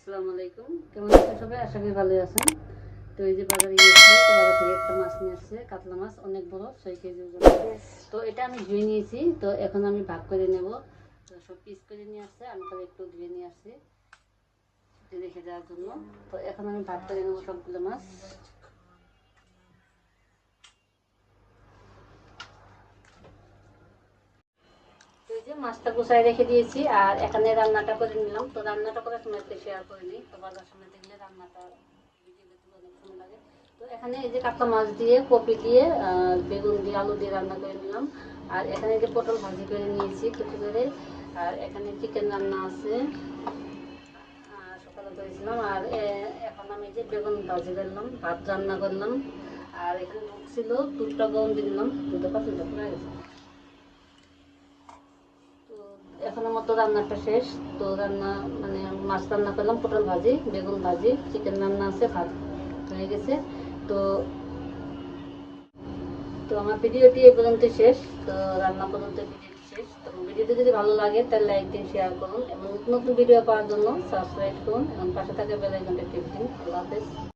আসসালামু আলাইকুম। কেমন সবাই? আশা ভালো আছেন। তো এই যে বাজারে গিয়েছি একটা মাছ নিয়ে আসছে, কাতলা মাছ, অনেক বড়, ছয় কেজি তো এটা আমি ধুয়ে নিয়েছি। তো এখন আমি ভাগ করে নেব। তো সব পিস করে নিয়ে আসছে, আমি তাহলে একটু ধুয়ে নিয়ে আসছি রেখে দেওয়ার জন্য। তো এখন আমি ভাগ করে নেব সবগুলো মাছ। যে মাছটা গুছাই রেখে দিয়েছি আর এখানে রান্নাটা করে নিলাম। তো রান্নাটা করে সময় শেয়ার করে নিই, তো বাজার সময় দেখলে রান্নাটা লাগে? তো এখানে এই যে কাতলা মাছ দিয়ে, কপি দিয়ে বেগুন দিয়ে, আলু দিয়ে রান্না করে নিলাম। আর এখানে যে পটল ভাজি করে নিয়েছি কুচি করে আর এখানে চিকেন রান্না আছে। সকালে করেছিলাম। আর এখন আমি যে বেগুন ভাজি করলাম, ভাত রান্না করলাম। আর এখানে ছিল দুধটা দিয়ে দিলাম। দুধটা পাঁচ পুরা গেছে তো এখনের মতো রান্নাটা শেষ। তো রান্না মানে মাছ রান্না করলাম, পটল ভাজি, বেগুন ভাজি চিকেন রান্না আছে, ভাত হয়ে গেছে। তো তো আমার ভিডিওটি এই পর্যন্ত শেষ। তো রান্না পর্যন্ত ভিডিওটি শেষ। তো ভিডিওটি যদি ভালো লাগে, তাহলে লাইক দিন শেয়ার করুন। এবং নতুন নতুন ভিডিও পাওয়ার জন্য সাবস্ক্রাইব করুন। এবং পাশে থাকা বেল আইকনটা টিপ দিন। আল্লাহ হাফেজ।